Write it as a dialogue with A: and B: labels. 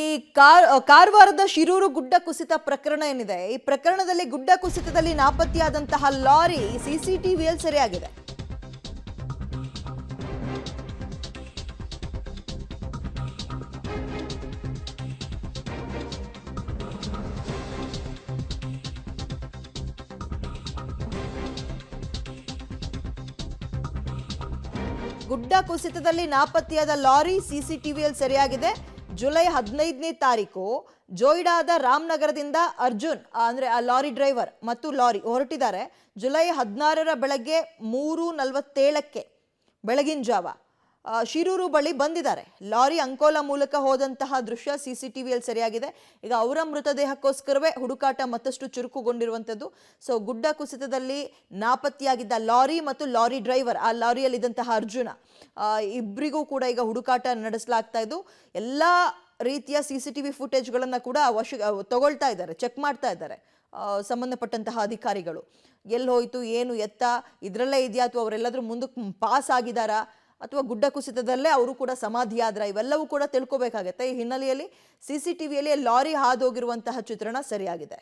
A: ಈ ಕಾರ್ ಕಾರವಾರದ ಶಿರೂರು ಗುಡ್ಡ ಕುಸಿತ ಪ್ರಕರಣ ಏನಿದೆ? ಈ ಪ್ರಕರಣದಲ್ಲಿ ಗುಡ್ಡ ಕುಸಿತದಲ್ಲಿ ನಾಪತ್ತೆಯಾದಂತಹ ಲಾರಿ ಸಿಸಿಟಿವಿಯಲ್ಲಿ ಸೆರೆಯಾಗಿದೆ. ಗುಡ್ಡ ಕುಸಿತದಲ್ಲಿ ನಾಪತ್ತೆಯಾದ ಲಾರಿ ಸಿಸಿಟಿವಿಯಲ್ಲಿ ಸೆರೆಯಾಗಿದೆ. ಜುಲೈ ಹದಿನೈದನೇ ತಾರೀಕು ಜೋಯ್ಡಾದ ರಾಮನಗರದಿಂದ ಅರ್ಜುನ್ ಅಂದರೆ ಆ ಲಾರಿ ಡ್ರೈವರ್ ಮತ್ತು ಲಾರಿ ಹೊರಟಿದ್ದಾರೆ. ಜುಲೈ ಹದಿನಾರರ ಬೆಳಗ್ಗೆ ಮೂರು ನಲವತ್ತೇಳಕ್ಕೆ ಬೆಳಗಿನ ಜಾವ. ಶಿರೂರು ಬಳಿ ಬಂದಿದ್ದಾರೆ. ಲಾರಿ ಅಂಕೋಲಾ ಮೂಲಕ ಹೋದಂತಹ ದೃಶ್ಯ ಸಿ ಸಿ ಟಿ ವಿಯಲ್ಲಿ ಸರಿಯಾಗಿದೆ. ಈಗ ಅವರ ಮೃತದೇಹಕ್ಕೋಸ್ಕರವೇ ಹುಡುಕಾಟ ಮತ್ತಷ್ಟು ಚುರುಕುಗೊಂಡಿರುವಂಥದ್ದು. ಸೊ ಗುಡ್ಡ ಕುಸಿತದಲ್ಲಿ ನಾಪತ್ತೆಯಾಗಿದ್ದ ಲಾರಿ ಮತ್ತು ಲಾರಿ ಡ್ರೈವರ್, ಆ ಲಾರಿಯಲ್ಲಿದ್ದಂತಹ ಅರ್ಜುನ ಇಬ್ಬರಿಗೂ ಕೂಡ ಈಗ ಹುಡುಕಾಟ ನಡೆಸಲಾಗ್ತಾ ಇದ್ದು, ಎಲ್ಲ ರೀತಿಯ ಸಿ ಸಿ ಟಿ ವಿ ಫುಟೇಜ್ಗಳನ್ನು ಕೂಡ ವಶ ತಗೊಳ್ತಾ ಇದ್ದಾರೆ, ಚೆಕ್ ಮಾಡ್ತಾ ಇದ್ದಾರೆ ಸಂಬಂಧಪಟ್ಟಂತಹ ಅಧಿಕಾರಿಗಳು. ಎಲ್ಲಿ ಹೋಯಿತು, ಏನು ಎತ್ತ, ಇದರಲ್ಲೇ ಇದೆಯಾ ಅಥವಾ ಅವರೆಲ್ಲಾದರೂ ಮುಂದಕ್ಕೆ ಪಾಸ್ ಆಗಿದ್ದಾರಾ? ಅಥವಾ ಗುಡ್ಡ ಕುಸಿತದಲ್ಲೇ ಅವರು ಕೂಡ ಸಮಾಧಿ ಸಮಾಧಿಯಾದ್ರ. ಇವೆಲ್ಲವೂ ಕೂಡ ತಿಳ್ಕೋಬೇಕಾಗತ್ತೆ. ಈ ಹಿನ್ನೆಲೆಯಲ್ಲಿ ಸಿ ಸಿ ಟಿ ವಿಯಲ್ಲಿ ಲಾರಿ ಹಾದೋಗಿರುವಂತಹ ಚಿತ್ರಣ ಸರಿಯಾಗಿದೆ.